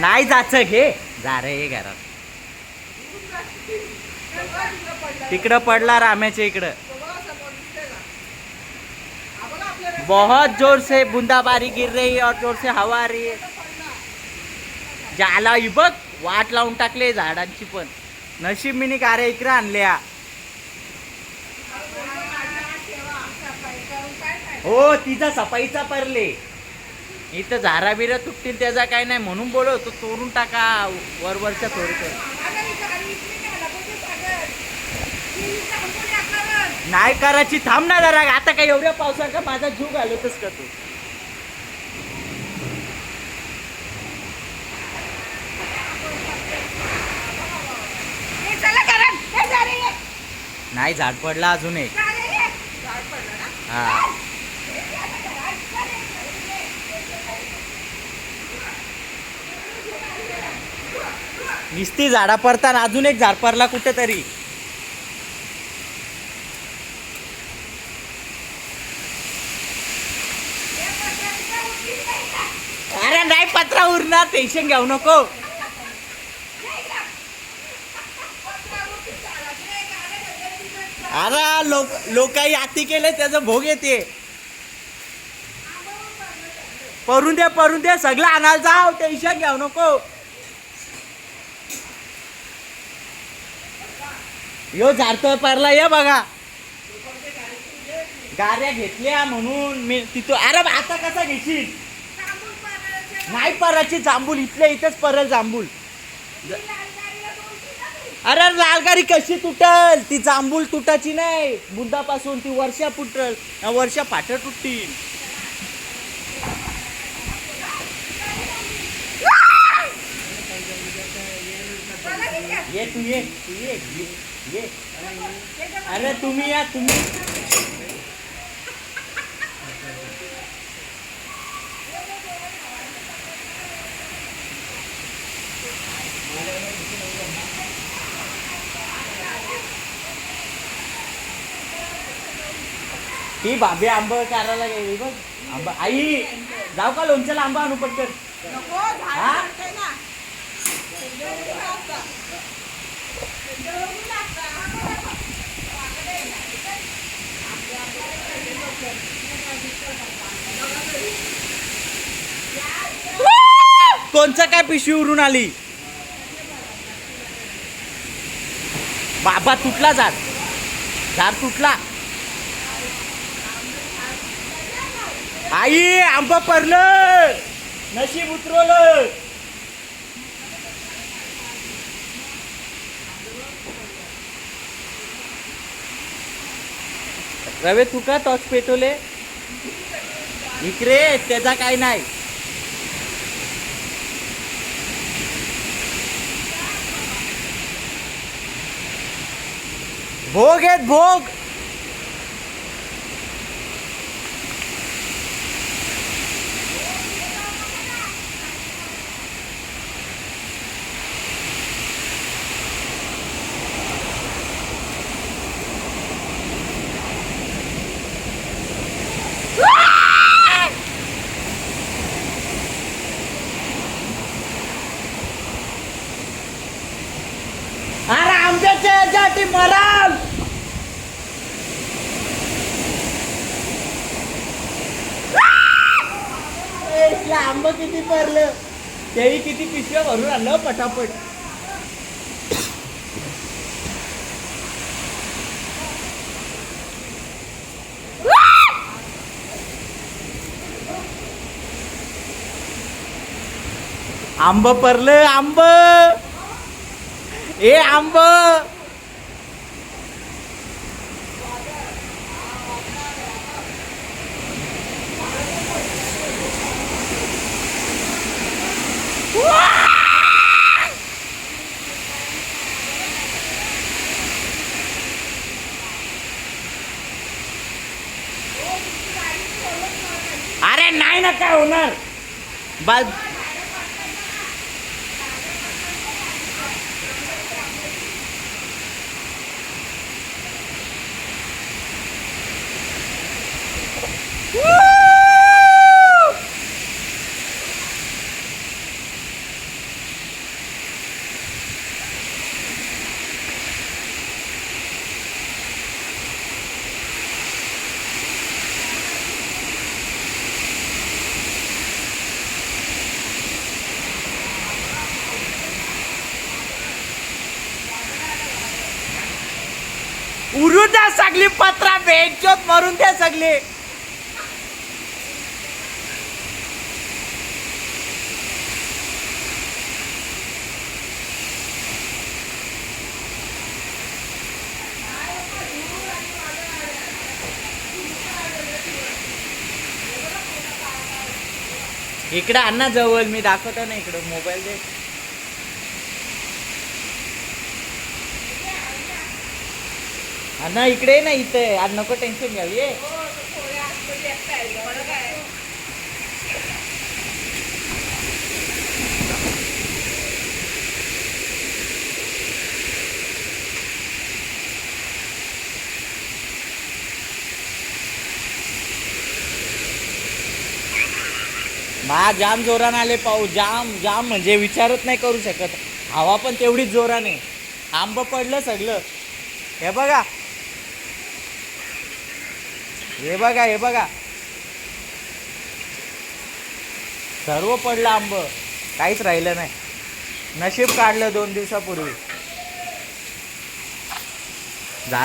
नाही जायचं घे. जा रे हे घरात. तिकडं पडला राम्याच्या इकडं. बहुत जोर से बूंदाबारी गिर रही और जोर से हवा आ रही है. जाला बघ वाट लावून टाकले झाडांची पण. नशीब मिनी कारे इकडे आणल्या. हो तिचा सफाईचा परले. इथं झारा बिरा तुटतील त्याचा काय नाही. म्हणून बोलव तो चोरून टाका वरवरच्या चोरीचं नाही करायची थांब ना जरा. आता काय एवढ्या पावसात का माझा जीव घालवतच का तू? नाही झाड पडला अजून एक. हा. निस्ती झाडा पडताना अजून एक झाड पडला कुठेतरी. अरे नाही पत्रा उरणार टेन्शन घेऊ नको. अरे लोक लोकांनी आती केले त्याचं भोग येते. परून द्या परून द्या सगळं आणायला जाव टेन्शन घेऊ नको. यो झाडतोय पारला ये बघा. गाड्या घेतल्या म्हणून मी तिथं अरे आता कसा घेशील? नाही पराची जांभूल इथल्या इथेच परल जांभूल. अरे लालगाडी कशी तुटल? ती जांभूल तुटाची नाही. बुद्धापासून ती वर्षा फुटल. वर्षा फाट तुटतील. ये तू ये तू ये ये ये. अरे तुम्ही या तुम्ही. ती भाभी आंब कारायला गेली बघ. आंबा आई जाऊ का लोणच्याला आंबा आणू पटकन? हा? कोणचं काय पिशवी उरून आली? बाबा तुटला झाड. झाड तुटला. आई आंबा पडलं. नशीब उतरवलं. रवे तू का टॉच पेटवले? इकडे त्याचा काय नाही. भोग आहेत भोग. अरे आंब्याच्या याच्यासाठी आंब किती पडलं? तेही किती पिशव्या भरून आणलं पटापट. आंब परलं आंब. ए आंब अरे नाही ना काय होणार? बस उरू द्या सगळी पत्रा बेंचोत मरून द्या सगळे. इकडं अण्णा जवळ मी दाखवतो ना इकडं मोबाईल दे. ना इकडे ना इथे. आज नको टेन्शन घ्यावी ये. मा जाम जोरानं आले पाऊस. जाम जाम म्हणजे विचारच नाही करू शकत. हवा पण तेवढीच जोराने. आंब पडलं सगळं. हे बघा. हे बघा हे बघा. सर्व पडलं आंब. काहीच राहिलं नाही. नशीब काढलं दोन दिवसापूर्वी.